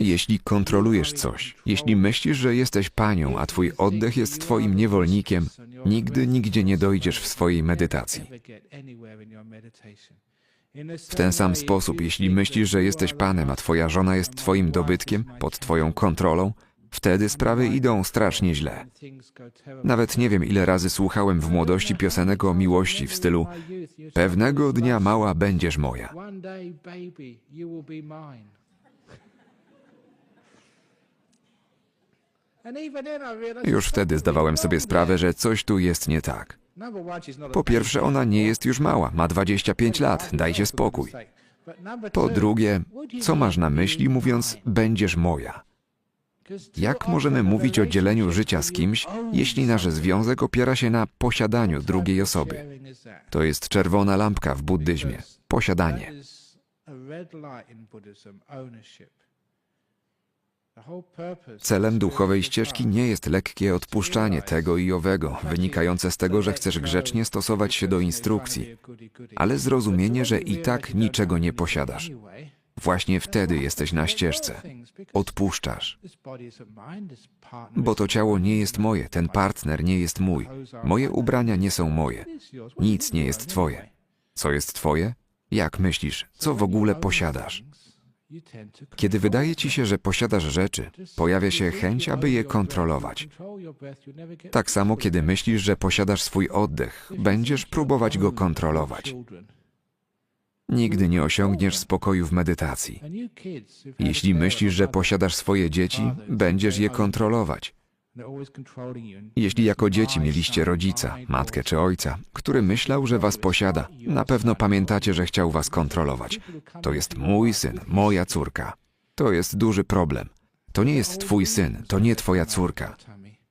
Jeśli kontrolujesz coś, jeśli myślisz, że jesteś panią, a twój oddech jest twoim niewolnikiem, nigdy nigdzie nie dojdziesz w swojej medytacji. W ten sam sposób, jeśli myślisz, że jesteś panem, a twoja żona jest twoim dobytkiem, pod twoją kontrolą, wtedy sprawy idą strasznie źle. Nawet nie wiem, ile razy słuchałem w młodości piosenek o miłości w stylu Pewnego dnia mała będziesz moja. Już wtedy zdawałem sobie sprawę, że coś tu jest nie tak. Po pierwsze, ona nie jest już mała, ma 25 lat, dajcie spokój. Po drugie, co masz na myśli mówiąc będziesz moja? Jak możemy mówić o dzieleniu życia z kimś, jeśli nasz związek opiera się na posiadaniu drugiej osoby? To jest czerwona lampka w buddyzmie. Posiadanie. Celem duchowej ścieżki nie jest lekkie odpuszczanie tego i owego, wynikające z tego, że chcesz grzecznie stosować się do instrukcji, ale zrozumienie, że i tak niczego nie posiadasz. Właśnie wtedy jesteś na ścieżce. Odpuszczasz. Bo to ciało nie jest moje, ten partner nie jest mój. Moje ubrania nie są moje. Nic nie jest twoje. Co jest twoje? Jak myślisz, co w ogóle posiadasz? Kiedy wydaje ci się, że posiadasz rzeczy, pojawia się chęć, aby je kontrolować. Tak samo, kiedy myślisz, że posiadasz swój oddech, będziesz próbować go kontrolować. Nigdy nie osiągniesz spokoju w medytacji. Jeśli myślisz, że posiadasz swoje dzieci, będziesz je kontrolować. Jeśli jako dzieci mieliście rodzica, matkę czy ojca, który myślał, że was posiada, na pewno pamiętacie, że chciał was kontrolować. To jest mój syn, moja córka. To jest duży problem. To nie jest twój syn, to nie twoja córka.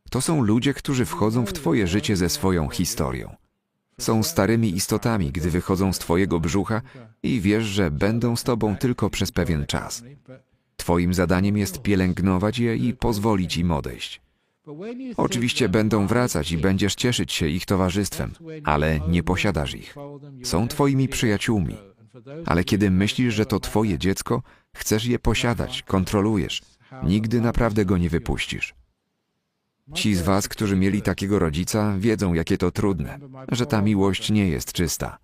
To są ludzie, którzy wchodzą w twoje życie ze swoją historią. Są starymi istotami, gdy wychodzą z twojego brzucha i wiesz, że będą z tobą tylko przez pewien czas. Twoim zadaniem jest pielęgnować je i pozwolić im odejść. Oczywiście będą wracać i będziesz cieszyć się ich towarzystwem, ale nie posiadasz ich. Są twoimi przyjaciółmi. Ale kiedy myślisz, że to twoje dziecko, chcesz je posiadać, kontrolujesz, nigdy naprawdę go nie wypuścisz. Ci z was, którzy mieli takiego rodzica, wiedzą, jakie to trudne, że ta miłość nie jest czysta.